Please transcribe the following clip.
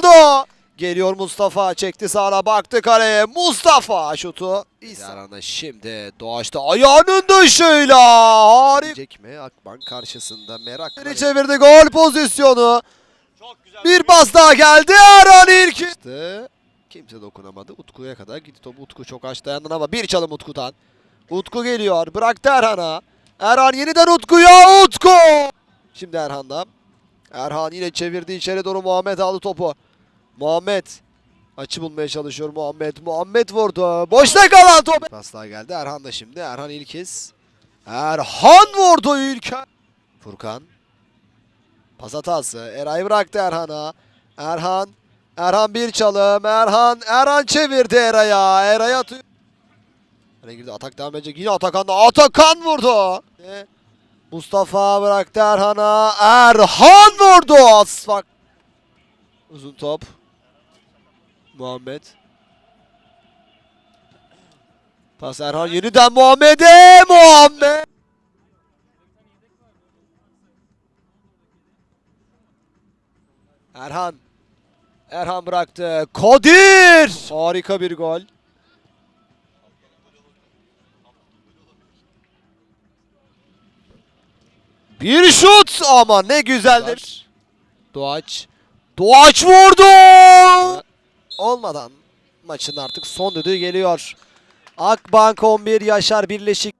vurdu. Geliyor Mustafa çekti sağına baktı kaleye. Mustafa şutu. Yarana şimdi Doğaç'ta ayağının dışıyla. Gelecek mi Akban karşısında merak. çevirdi gol pozisyonu. Bir pas daha geldi. Erhan ilk. Kimse dokunamadı. Utku'ya kadar gitti topu. Utku çok aç dayandı ama bir çalım Utku'dan. Utku geliyor. Bıraktı Erhan'a. Erhan yeniden Utku'ya. Utku. Şimdi Erhan'da. Erhan yine çevirdi içeri doğru Muhammed aldı topu. Muhammed. Açı bulmaya çalışıyor Muhammed. Muhammed vurdu. Boşta kalan top. Paslar geldi. Erhan da şimdi. Erhan İlkiz. Erhan vurdu İlker. Furkan. Pas hatası. Eray bıraktı Erhan'a. Erhan. Erhan bir çalım. Erhan. Erhan çevirdi Eray'a. Eray atıyor. Eray girdi. Atak devam edecek. Yine Atakan da. Atakan vurdu. Mustafa bıraktı Erhan'a. Erhan vurdu. Asfak. Uzun top. Muhammed. Pas Erhan yeniden Muhammed'e. Muhammed. Erhan. Erhan bıraktı. Kadir. Harika bir gol. Bir şut ama ne güzeldir. Doğaç. Doğaç vurdu. Olmadan maçın artık son düdüğü geliyor. Akbank 11 Yaşar Birleşik